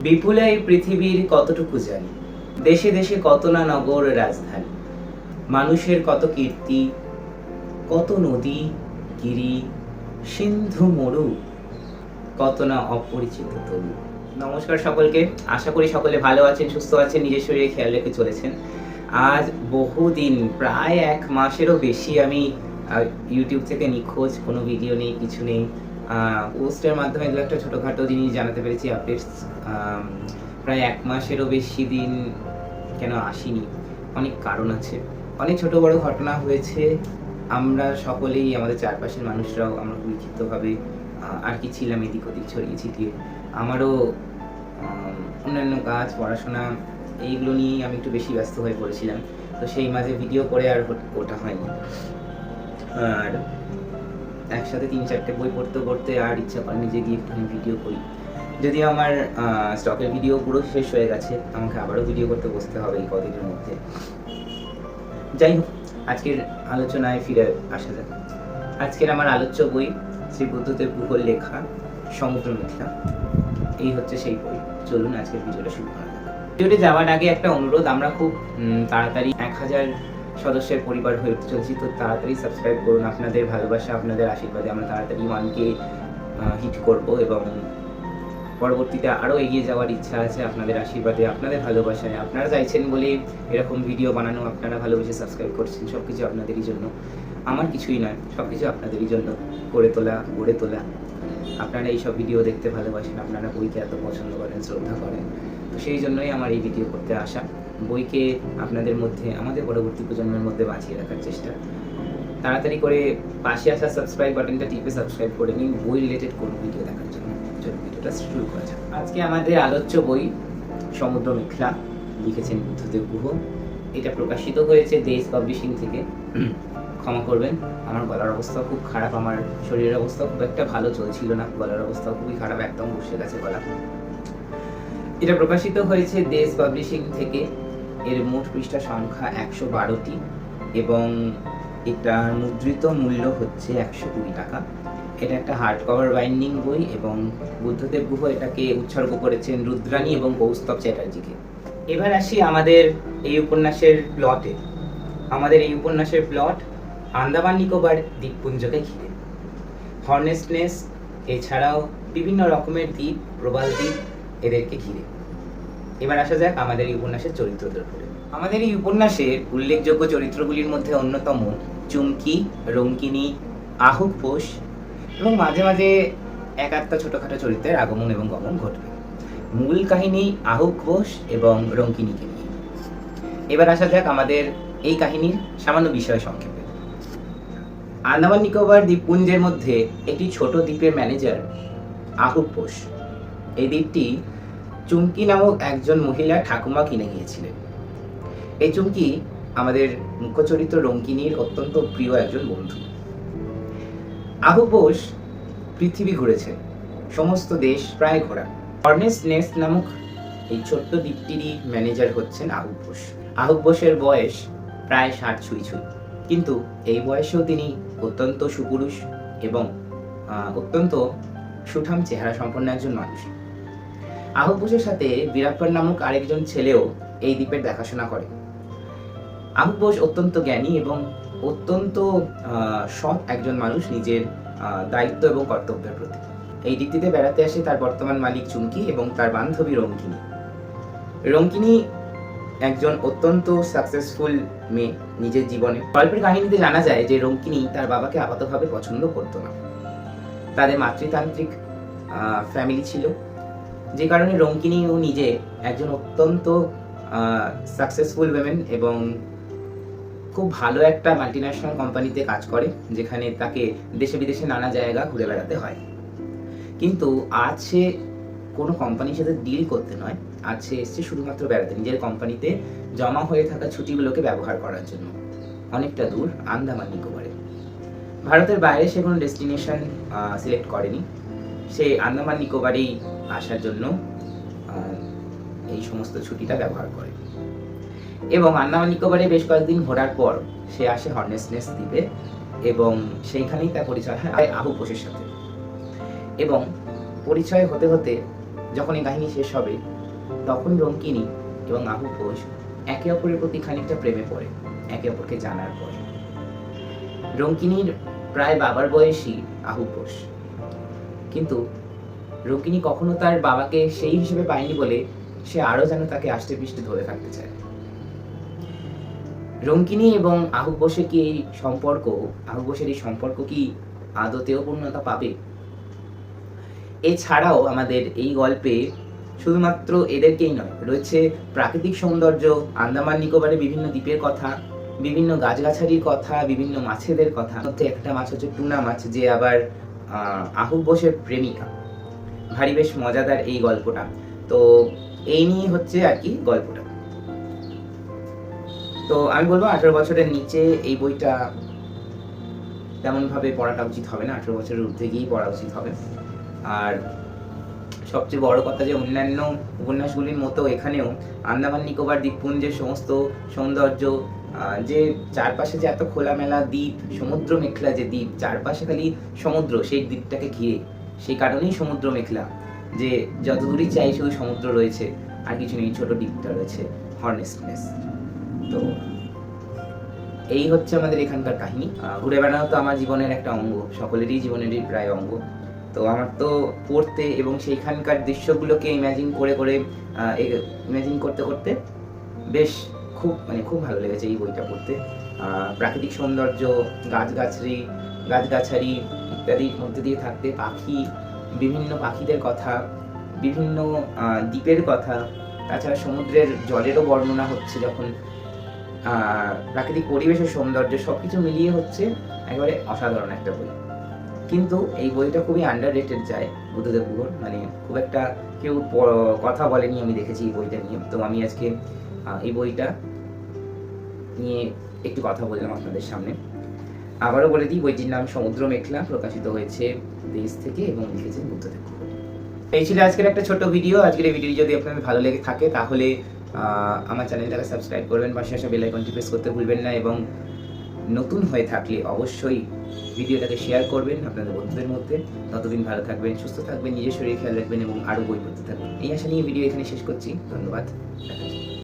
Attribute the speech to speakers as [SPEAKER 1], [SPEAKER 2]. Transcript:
[SPEAKER 1] বিপুল এই পৃথিবীর কতটুকু জানি? দেশে দেশে কত না নগর রাজধানী? মানুষের কত কীর্তি? কত নদী, গিরি, সিন্ধু, মরু? কত না অপরিচিত তরু? নমস্কার সকলকে। আশা করি সকলে ভালো আছেন, সুস্থ আছেন, নিজের শরীরে খেয়াল রেখে চলেছেন। আজ বহুদিন, প্রায় এক মাসেরও বেশি আমি ইউটিউব থেকে নিখোঁজ, কোনো ভিডিও নেই, কিছু নেই। পোস্টের মাধ্যমে দু একটা ছোটোখাটো জিনিস জানাতে পেরেছি আপডেটস প্রায় এক মাসেরও বেশি দিন কেন আসিনি। অনেক কারণ আছে। অনেক ছোট বড় ঘটনা হয়েছে। আমরা সকলেই, আমাদের চারপাশের মানুষরাও আমরা বিক্ষিপ্তভাবে আর কি ছিলাম এদিক ওদিক, ছড়িয়ে ছিটিয়ে। আমারও অন্যান্য কাজ, পড়াশোনা, এইগুলো নিয়েই আমি একটু বেশি ব্যস্ত হয়ে পড়েছিলাম। তো সেই মাঝে ভিডিও করে আর ওটা হয়নি। আর একসাথে তিন চারটে বই পড়তে পড়তে আর ইচ্ছা করেনি যে গিয়ে একটুখানি ভিডিও করি। যদিও আমার স্টকের ভিডিও পুরো শেষ হয়ে গেছে, আমাকে আবারও ভিডিও করতে বসতে হবে এই কদিনের মধ্যে। যাই হোক, আজকের আলোচনায় ফিরে আসা যাক। আজকের আমার আলোচ্য বই শ্রী বুদ্ধদেব গুহর লেখা সমুদ্র মিথ্যা এই হচ্ছে সেই বই। চলুন আজকের ভিডিওটা শুরু করা যাক। ভিডিওতে যাওয়ার আগে একটা অনুরোধ, আমরা খুব তাড়াতাড়ি এক হাজার সদস্যের পরিবার হয়ে উঠতে চলছি, তো তাড়াতাড়ি সাবস্ক্রাইব করুন আপনাদের ভালোবাসা, আপনাদের আশীর্বাদে আমরা তাড়াতাড়ি ওয়ানকে হিট করব এবং পরবর্তীতে আরও এগিয়ে যাওয়ার ইচ্ছা আছে আপনাদের আশীর্বাদে, আপনাদের ভালোবাসায়। আপনারা চাইছেন বলে এরকম ভিডিও বানানো, আপনারা ভালোবেসে সাবস্ক্রাইব করছেন সব কিছু আপনাদেরই জন্য। আমার কিছুই নয় সব কিছু আপনাদেরই জন্য করে তোলা, গড়ে তোলা। আপনারা এইসব ভিডিও দেখতে ভালোবাসেন, আপনারা বইকে এত পছন্দ করেন, শ্রদ্ধা করেন। তো সেই জন্যই আমার এই ভিডিও করতে আসা। বইকে আপনাদের মধ্যে, আমাদের পরবর্তী প্রজন্মের মধ্যে বাঁচিয়ে রাখার চেষ্টা। তাড়াতাড়ি করে পাশে আসা সাবস্ক্রাইব বাটনটা টিপে সাবস্ক্রাইব করে নিন। বই রিলেটেড কোনো ভিডিও দেখার জন্য। চলুন ভিডিওটা শুরু করা যাক। আজকে আমাদের আলোচ্য বই সমুদ্র মেঘলা লিখেছেন বুদ্ধদেব গুহ। এটা প্রকাশিত হয়েছে দেশ পাবলিশিং থেকে। ক্ষমা করবেন, আমার গলার অবস্থা খুব খারাপ, আমার শরীরের অবস্থা খুব একটা ভালো চলছিল না। গলার অবস্থা খুবই খারাপ, একদম বসে গেছে গলা। এটা প্রকাশিত হয়েছে দেশ পাবলিশিং থেকে। এর মোট পৃষ্ঠা সংখ্যা একশো বারোটি এবং এটার মুদ্রিত মূল্য হচ্ছে একশো কুড়ি টাকা। এটা একটা হার্ড কভার বাইন্ডিং বই এবং বুদ্ধদেব গুহ এটাকে উৎসর্গ করেছেন রুদ্রাণী এবং কৌস্তব চ্যাটার্জিকে। এবার আসি আমাদের এই উপন্যাসের প্লটে আমাদের এই উপন্যাসের প্লট আন্দামান নিকোবর দ্বীপপুঞ্জকে ঘিরে। হর্নেসনেস এছাড়াও বিভিন্ন রকমের দ্বীপ, প্রবাল দ্বীপ এদেরকে ঘিরে। এবার আসা যাক আমাদের এই উপন্যাসের উপরে আমাদের এই উপন্যাসের উল্লেখযোগ্য চরিত্রগুলির মধ্যে অন্যতম চুমকি, রঙ্কিনী আহুক পোষ এবং মাঝে মাঝে এক আধটা ছোটখাটো চরিত্রের আগমন এবং গমন ঘটবে। মূল কাহিনী আহুক ঘোষ এবং রঙ্কিনীকে নিয়ে। এবার আসা যাক আমাদের এই কাহিনীর সামান্য বিষয় সংক্ষেপে। আন্দামান নিকোবর দ্বীপপুঞ্জের মধ্যে একটি ছোট দ্বীপের ম্যানেজার আহুক বোস এই দ্বীপটি চুমকি নামক একজন মহিলা ঠাকুমা কিনে গিয়েছিলেন এই চুমকি আমাদের মুখ্য চরিত্র রঙ্কিনীর অত্যন্ত প্রিয় একজন বন্ধু। আহু বোস পৃথিবী ঘুরেছেন সমস্ত দেশ প্রায় ঘোরা। হর্নেস নেস্ট নামক এই ছোট্ট দ্বীপটিরই ম্যানেজার হচ্ছেন আহুক বোস। আহুক বোসের বয়স প্রায় ষাট ছুঁই ছুঁই। কিন্তু এই বয়সেও তিনি অত্যন্ত সুপুরুষ এবং আহ, অত্যন্ত সুঠাম চেহারা সম্পন্ন একজন মানুষ। আহুক বোসের সাথে বীরাপ্পার নামক আরেকজন ছেলেও এই দ্বীপের দেখাশোনা করে। বোস অত্যন্ত জ্ঞানী এবং অত্যন্ত সৎ একজন মানুষ নিজের দায়িত্ব এবং কর্তব্যের প্রতি। এই দ্বীপটিতে বেড়াতে আসে তার বর্তমান মালিক চুমকি এবং তার বান্ধবী রঙ্কিনী। রঙ্কিনী একজন অত্যন্ত সাকসেসফুল মেয়ে নিজের জীবনে। গল্পের কাহিনীতে জানা যায় যে রঙ্কিনী তার বাবাকে আপাতভাবে পছন্দ করতো না। তাদের মাতৃতান্ত্রিক ফ্যামিলি ছিল। যে কারণে রঙ্কিনীও নিজে একজন অত্যন্ত সাকসেসফুল উইমেন এবং খুব ভালো একটা মাল্টিন্যাশনাল কোম্পানিতে কাজ করে, যেখানে তাকে দেশে বিদেশে নানা জায়গা ঘুরে বেড়াতে হয়। কিন্তু আজ সে কোনো কোম্পানির সাথে ডিল করতে নয়, আজ সে এসছে শুধুমাত্র বেড়াতে, নিজের কোম্পানিতে জমা হয়ে থাকা ছুটিগুলোকে ব্যবহার করার জন্য। অনেকটা দূর, আন্দামান নিকোবরে। ভারতের বাইরে সে কোনো ডেস্টিনেশন সিলেক্ট করেনি। সে আন্দামান নিকোবরেই আসার জন্য এই সমস্ত ছুটিটা ব্যবহার করে। এবং আন্দামান নিকোবরে বেশ কয়েকদিন ঘোরার পর সে আসে হর্নেসনেস দ্বীপে এবং সেইখানেই তার পরিচয় হয় আহু পোষের সাথে। এবং পরিচয় হতে হতে যখন এই কাহিনী শেষ হবে তখন রঙ্কিনী এবং আহু ঘোষ একে অপরের প্রতি খানিকটা প্রেমে পড়ে, একে অপরকে জানার পর। রঙ্কিনীর প্রায় বাবার বয়সী আহু ঘোষ কিন্তু রঙ্কিনী কখনো তার বাবাকে সেই হিসেবে পায়নি বলে সে আরও যেন তাকে আষ্টে পৃষ্ঠে ধরে থাকতে চায়। রঙ্কিনী এবং আহু ঘোষের কি এই সম্পর্ক আহু ঘোষের এই সম্পর্ক কি আদতেও পূর্ণতা পাবে? এছাড়াও আমাদের এই গল্পে শুধুমাত্র এদেরকেই নয়, রয়েছে প্রাকৃতিক সৌন্দর্য, আন্দামান নিকোবরের বিভিন্ন দ্বীপের কথা, বিভিন্ন গাছগাছালির কথা, বিভিন্ন মাছেদের কথা। মধ্যে একটা মাছ হচ্ছে টুনা মাছ, যে আবার আহ, বোসের প্রেমিকা। ভারী বেশ মজাদার এই গল্পটা। তো এই নিয়ে হচ্ছে আর কি গল্পটা। তো আমি বলব আঠারো বছরের নিচে এই বইটা তেমন ভাবে পড়াটা উচিত হবে না। আঠারো বছরের ঊর্ধ্বে গিয়েই পড়া উচিত হবে। আর সবচেয়ে বড় কথা যে অন্যান্য উপন্যাসগুলির মতো এখানেও আন্দামান নিকোবর দ্বীপপুঞ্জের সমস্ত সৌন্দর্য যে চারপাশে যে এত খোলামেলা দ্বীপ, সমুদ্র মেখলা যে দ্বীপ, চারপাশে খালি সমুদ্র, সেই দ্বীপটাকে ঘিরে। সেই কারণেই সমুদ্র মেখলা, যে যত দূরই চাই শুধু সমুদ্র রয়েছে, আর কিছু নেই, ছোট দ্বীপটা রয়েছে হর্নেসনেস তো এই হচ্ছে আমাদের এখানকার কাহিনী। ঘুরে বেড়ানো তো আমার জীবনের একটা অঙ্গ, সকলেরই জীবনেরই প্রায় অঙ্গ। তো আমার তো পড়তে এবং সেইখানকার দৃশ্যগুলোকে ইমাজিন করে করে ইমাজিন করতে করতে বেশ খুব মানে খুব ভালো লেগেছে এই বইটা পড়তে। প্রাকৃতিক সৌন্দর্য গাছগাছালি গাছগাছালি ইত্যাদির মধ্যে দিয়ে থাকতে, পাখি, বিভিন্ন পাখিদের কথা, বিভিন্ন দ্বীপের কথা। তাছাড়া সমুদ্রের জলেরও বর্ণনা হচ্ছে যখন প্রাকৃতিক পরিবেশের সৌন্দর্য সব কিছু মিলিয়ে হচ্ছে একেবারে অসাধারণ একটা বই। কিন্তু এই বইটা খুবই আন্ডার রেটেড যায় বুদ্ধদেব গুহর। মানে খুব একটা কেউ কথা বলেনি, আমি দেখেছি এই বইটা নিয়ে। তো আমি আজকে এই বইটা নিয়ে একটু কথা বললাম আপনাদের সামনে। আবারও বলে দিই, বইটির নাম সমুদ্র মেঘলা প্রকাশিত হয়েছে দেশ থেকে এবং লিখেছেন বুদ্ধদেব গুহ এই ছিল আজকের একটা ছোট ভিডিও। আজকের এই ভিডিও যদি আপনাদের ভালো লেগে থাকে, তাহলে আমার চ্যানেলটাকে সাবস্ক্রাইব করবেন, পাশে আসা বেল আইকনটি প্রেস করতে ভুলবেন না এবং নতুন হয়ে থাকলে অবশ্যই ভিডিওটাকে শেয়ার করবেন আপনাদের বন্ধুদের মধ্যে। ততদিন ভালো থাকবেন, সুস্থ থাকবেন, নিজের শরীর খেয়াল রাখবেন এবং আরও বই পড়তে থাকবেন। এই আশা নিয়ে ভিডিও এখানে শেষ করছি। ধন্যবাদ। দেখা।